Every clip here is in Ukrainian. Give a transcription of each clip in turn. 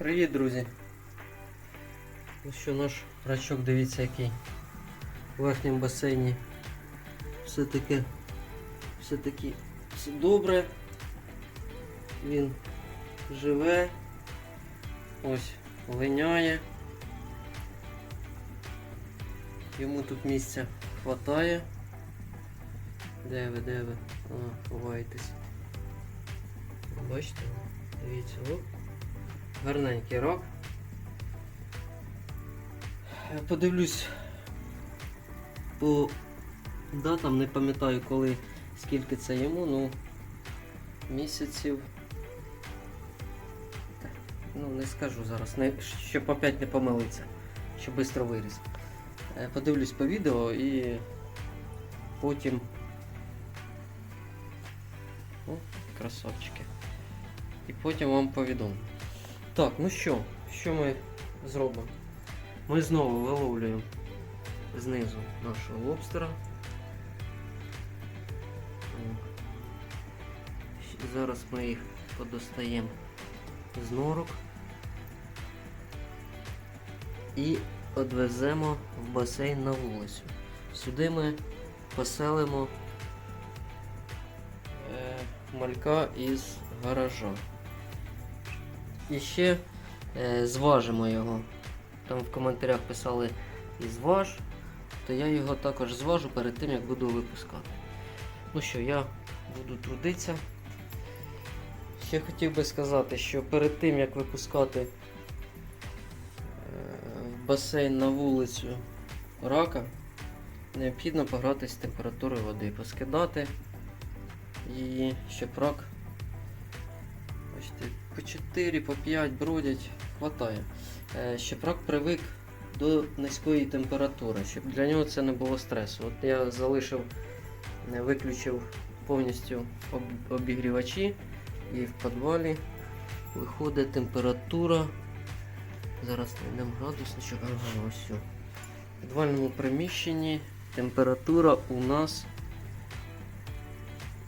Привіт, друзі. Ну що, наш рачок, дивіться який. В верхньому басейні все таки все таки все добре. Він живе. Ось линяє. Йому тут місця хватає. Де ви, де ви? А, ховаєтесь. Бачите? Дивіться, оп. Гарненький рок. Подивлюсь по датам, не пам'ятаю коли, скільки це йому, ну місяців. Ну, не скажу зараз, не, щоб опять не помилитися, щоб швидко виріс. Е, Подивлюсь по відео і потім. О, красавчики. І потім вам повідомлю. Так, ну що, що ми зробимо? Ми знову виловлюємо знизу нашого лобстера. Зараз ми їх подостаємо з норок і відвеземо в басейн на вулицю. Сюди ми поселимо е, малька із гаража. І ще е, зважимо його. Там в коментарях писали і зваж, то я його також зважу перед тим, як буду випускати. Ну що, я буду трудитися. Ще хотів би сказати, що перед тим як випускати е, в басейн на вулицю рака, необхідно погратися з температурою води, поскидати її, щоб рак по 4, по 5 бродять, хватає. Е, Щоб рак привик до низької температури, щоб для нього це не було стресу. От я залишив, не виключив повністю об- обігрівачі і в підвалі виходить температура. Зараз знайдемо градусничок. Ага, ось. В підвальному приміщенні температура у нас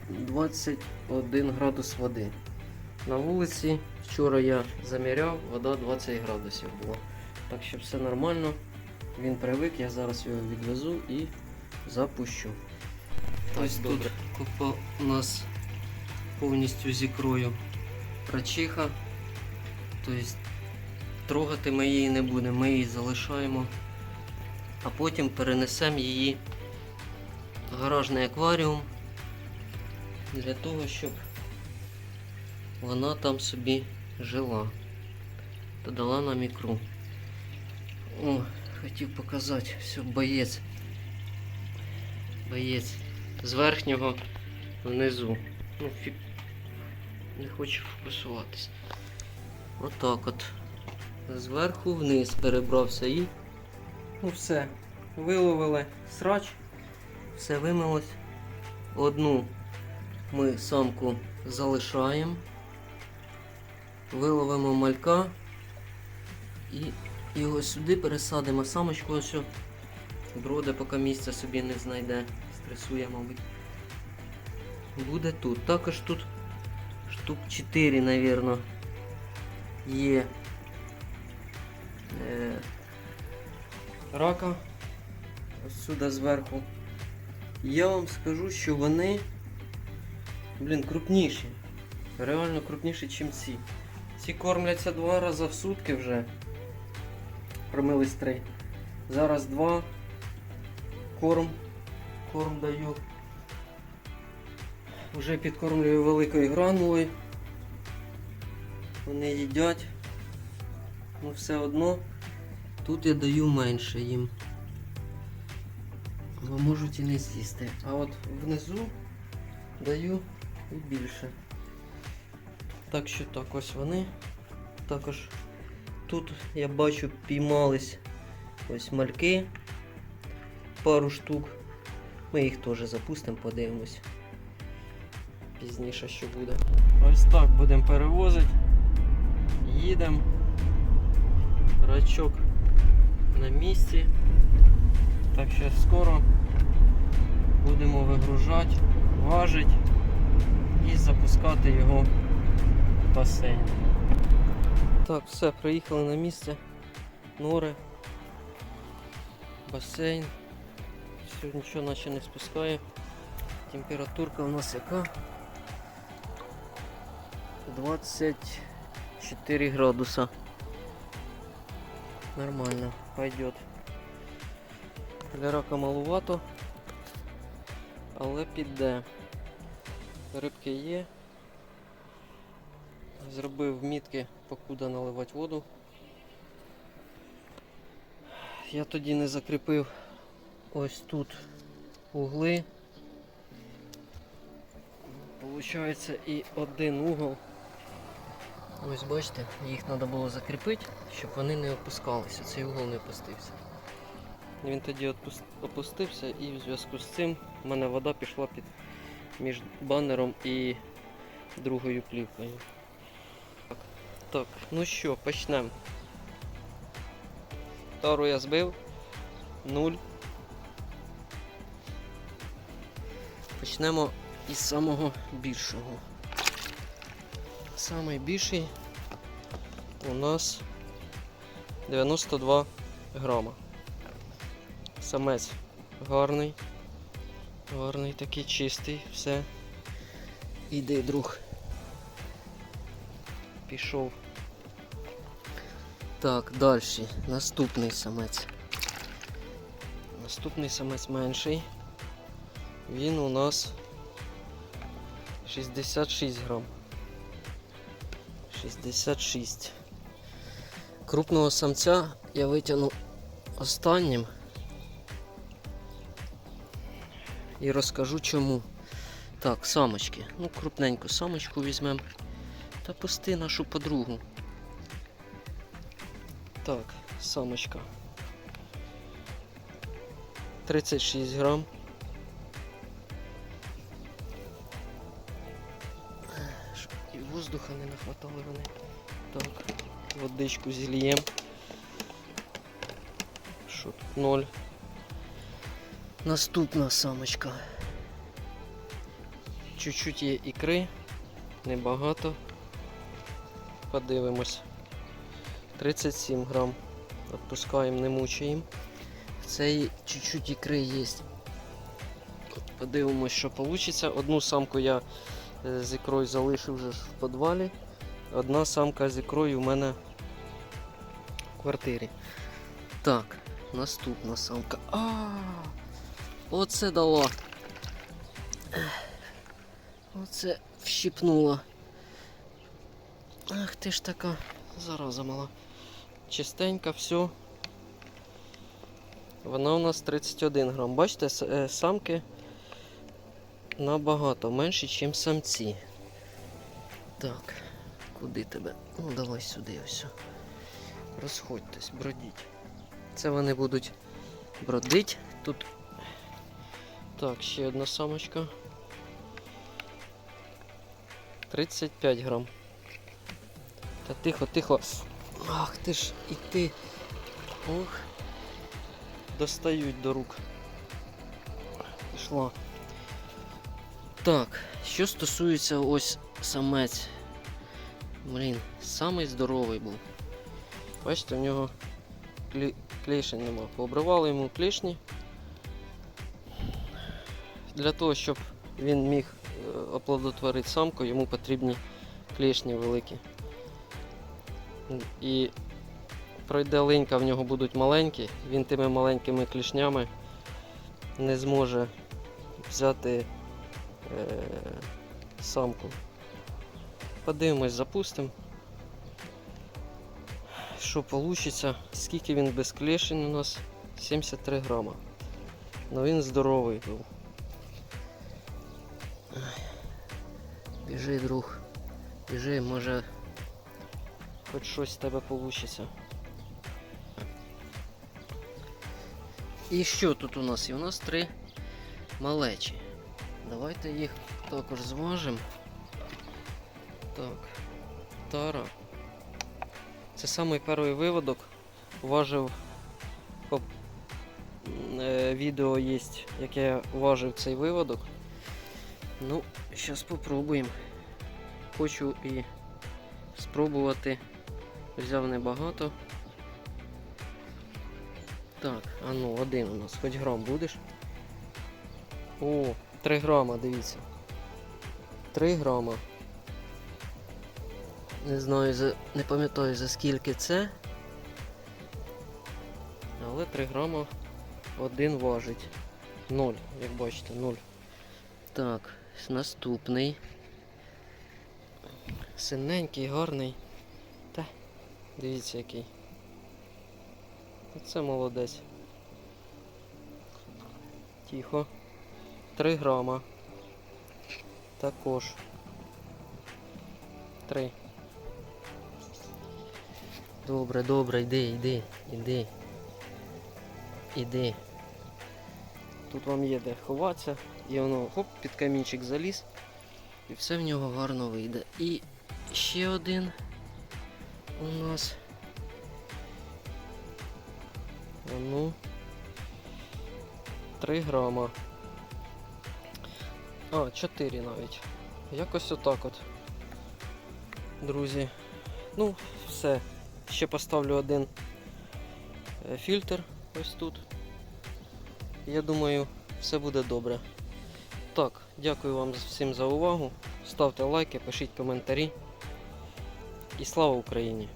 21 градус води. На вулиці вчора я заміряв, вода 20 градусів була. Так що все нормально. Він привик, я зараз його відвезу і запущу. Ось тут купа у нас повністю з ікрою рачиха. Тобто трогати ми її не будемо, ми її залишаємо, а потім перенесемо її в гаражний акваріум для того, щоб вона там собі жила. Та дала нам ікру. О, хотів показати, все, боєць. Боєць. З верхнього внизу. Ну, фі... Не хочу фокусуватись. Отак от. Зверху вниз перебрався і. Ну все. Виловили срач. Все вимилось. Одну ми самку залишаємо. Виловимо малька і його сюди пересадимо. Самочку що броде, поки місця собі не знайде. Стресує, мабуть. Буде тут. Також тут штук 4, мабуть, є е, рака. Ось сюди зверху. Я вам скажу, що вони, блін, крупніші. Реально крупніші, ніж ці. Ці кормляться два рази в сутки вже. Промились три. Зараз два. Корм. Корм даю. Вже підкормлюю великою гранулою. Вони їдять. Ну все одно тут я даю менше їм. Бо можуть і не з'їсти. А от внизу даю і більше. Так що так, ось вони. Також тут я бачу піймались ось мальки. Пару штук. Ми їх теж запустимо, подивимось. Пізніше що буде. Ось так будемо перевозити. Їдемо. Рачок на місці. Так що скоро будемо вигружати, важити і запускати його басейн. Так, все, приїхали на місце. Нори. Басейн. Все, нічого наче не спускає. Температурка у нас яка? 24 градуса. Нормально, пойдет. Для рака малувато, але піде. Рибки є. Зробив мітки, покуди наливати воду. Я тоді не закріпив ось тут угли. Получається і один угол. Ось бачите, їх треба було закріпити, щоб вони не опускалися, цей угол не опустився. Він тоді опустився і в зв'язку з цим в мене вода пішла під між банером і другою плівкою. Так, ну що, почнемо. Тару я збив. Нуль. Почнемо із самого більшого. Самий більший у нас 92 грама. Самець гарний. Гарний такий чистий, все. Іди, друг. Пішов. Так, далі. Наступний самець. Наступний самець менший. Він у нас 66 грам. 66. Крупного самця я витягну останнім. І розкажу чому. Так, самочки. Ну, крупненьку самочку візьмемо. Та пусти нашу подругу. Так, самочка. 36 грам. І воздуха не нахватали вони. Так, водичку зільєм. Що тут? Ноль. Наступна самочка. Чуть-чуть є ікри, небагато. Подивимось. 37 грам. Отпускаємо, не мучаємо. В цей чуть-чуть ікри є. Подивимось, що вийде. Одну самку я е, з ікрою залишив вже в підвалі. Одна самка з ікрою в мене в квартирі. Так, наступна самка. А! -а, -а! оце дала. Оце вщипнула. Ах ти ж така зараза мала. Чистенька, все. Вона у нас 31 грам. Бачите, е, самки набагато менші, ніж самці. Так, куди тебе? Ну давай сюди ось. Розходьтесь, бродіть. Це вони будуть бродить. Тут. Так, ще одна самочка. 35 грам. Та тихо, тихо. Ах ти ж і ти. Ох. Достають до рук. Пішла. Так, що стосується ось самець. Блін, самий здоровий був. Бачите, в нього клі... клешень нема. Пообривали йому клешні. Для того, щоб він міг е, оплодотворити самку, йому потрібні клешні великі. І пройде линька, в нього будуть маленькі, він тими маленькими клішнями не зможе взяти е, самку. Подивимось, запустимо. Що вийде, скільки він без клешень у нас? 73 грама. Ну він здоровий був. Біжи, друг. Біжи, може хоч щось з тебе вийде. І що тут у нас? І у нас три малечі. Давайте їх також зважимо. Так, тара. Це самий перший виводок. Важив по е, відео є, як я важив цей виводок. Ну, зараз спробуємо. Хочу і спробувати Взяв небагато. Так, а ну, один у нас, хоч грам будеш. О, 3 грама, дивіться. 3 грама. Не знаю, за, не пам'ятаю за скільки це. Але 3 грама один важить. 0, як бачите, 0. Так, наступний. Синенький, гарний. Дивіться який. Це молодець. Тихо. 3 грама. Також. 3. Добре, добре, йди, йди, йди. Іди. Тут вам є де ховатися. І воно хоп, під камінчик заліз. І все в нього гарно вийде. І ще один у нас. Ну. 3 грама. А, 4 навіть. Якось отак от. Друзі. Ну, все. Ще поставлю один е, фільтр ось тут. Я думаю, все буде добре. Так, дякую вам всім за увагу. Ставте лайки, пишіть коментарі. І слава Україні!